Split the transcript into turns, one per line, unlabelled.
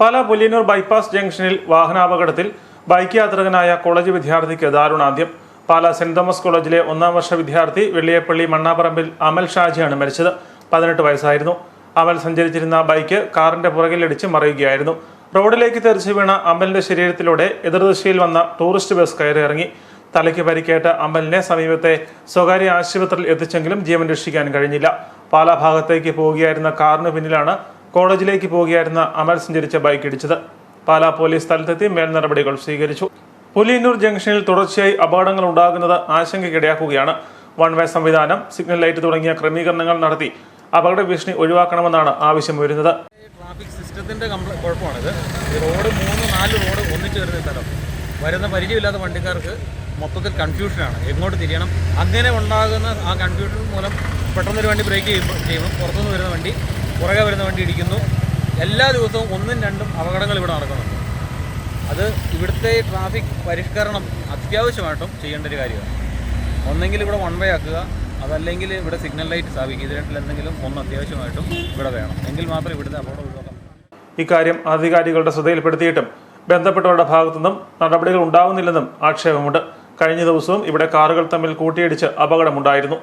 പാല പുല്ലിനൂർ bypass ജംഗ്ഷനിൽ വാഹനാപകടത്തിൽ bike യാത്രികനായ college വിദ്യാർത്ഥിക്ക് ദാരുണാന്ത്യം. പാല സെന്റ് തോമസ് കോളേജിലെ ഒന്നാം വർഷ വിദ്യാർത്ഥി വെള്ളിയപ്പള്ളി മണ്ണാപ്പറമ്പിൽ അമൽ ഷാജിയാണ് മരിച്ചത്. പതിനെട്ട് വയസ്സായിരുന്നു. അമൽ സഞ്ചരിച്ചിരുന്ന ബൈക്ക് കാറിന്റെ പുറകിലിടിച്ച് മറിയുകയായിരുന്നു. റോഡിലേക്ക് തെറിച്ചു വീണ അമലിന്റെ ശരീരത്തിലൂടെ എതിർദിശയിൽ വന്ന ടൂറിസ്റ്റ് ബസ് കയറിയിറങ്ങി. തലയ്ക്ക് പരിക്കേറ്റ അമലിനെ സമീപത്തെ സ്വകാര്യ ആശുപത്രിയിൽ എത്തിച്ചെങ്കിലും ജീവൻ രക്ഷിക്കാൻ കഴിഞ്ഞില്ല. പാലാ ഭാഗത്തേക്ക് പോവുകയായിരുന്ന കാറിന് പിന്നിലാണ് കോളേജിലേക്ക് പോവുകയായിരുന്ന അമൽ സഞ്ചരിച്ച ബൈക്ക് ഇടിച്ചത്. പാലാ പോലീസ് സ്ഥലത്തെത്തി മേൽ നടപടികൾ സ്വീകരിച്ചു. പുലിയന്നൂർ ജംഗ്ഷനിൽ തുടർച്ചയായി അപകടങ്ങൾ ഉണ്ടാകുന്നത് ആശങ്കയ്ക്കിടയാക്കുകയാണ്. വൺ വേ സംവിധാനം സിഗ്നൽ ലൈറ്റ് തുടങ്ങിയ ക്രമീകരണങ്ങൾ നടത്തി അപകട ഭീഷണി ഒഴിവാക്കണമെന്നാണ് ആവശ്യം വരുന്നത്.
ട്രാഫിക് സിസ്റ്റത്തിന്റെ കുഴപ്പമാണിത്. റോഡ് മൂന്ന് നാല് റോഡ് ഒന്നിച്ച് വരുന്ന സ്ഥലം. വരുന്ന പരിചയമില്ലാത്ത വണ്ടിക്കാർക്ക് മൊത്തത്തിൽ കൺഫ്യൂഷനാണ്. എങ്ങോട്ട് തിരിയണം? അങ്ങനെ ഉണ്ടാകുന്ന ആ കൺഫ്യൂഷൻ മൂലം പെട്ടെന്നൊരു വണ്ടി ബ്രേക്ക് ചെയ്യുമ്പോൾ ചെയ്യുമ്പോൾ പുറത്തുനിന്ന് വരുന്ന വണ്ടി പുറകെ വരുന്ന വണ്ടി ഇടിക്കുന്നു. എല്ലാ ദിവസവും ഒന്നും രണ്ടും അപകടങ്ങൾ ഇവിടെ നടക്കുന്നുണ്ട്. അത് ഇവിടുത്തെ ട്രാഫിക് പരിഷ്കരണം അത്യാവശ്യമായിട്ടും ചെയ്യേണ്ട ഒരു കാര്യമാണ്. ഒന്നെങ്കിൽ ഇവിടെ വൺ വേ ആക്കുക അതല്ലെങ്കിൽ ഇവിടെ സിഗ്നൽ ലൈറ്റ് സ്ഥാപിക്കുക. ഇത് എന്തെങ്കിലും ഒന്ന് അത്യാവശ്യമായിട്ടും ഇവിടെ വേണം. എങ്കിൽ മാത്രമേ ഇവിടുത്തെ അപകടം ഒഴിവാക്കാൻ പറ്റൂ.
ഇക്കാര്യം അധികാരികളുടെ ശ്രദ്ധയിൽപ്പെടുത്തിയിട്ടും ബന്ധപ്പെട്ടവരുടെ ഭാഗത്തുനിന്നും നടപടികൾ ഉണ്ടാകുന്നില്ലെന്നും ആക്ഷേപമുണ്ട്. കഴിഞ്ഞ ദിവസവും ഇവിടെ കാറുകൾ തമ്മിൽ കൂട്ടിയിടിച്ച് അപകടമുണ്ടായിരുന്നു.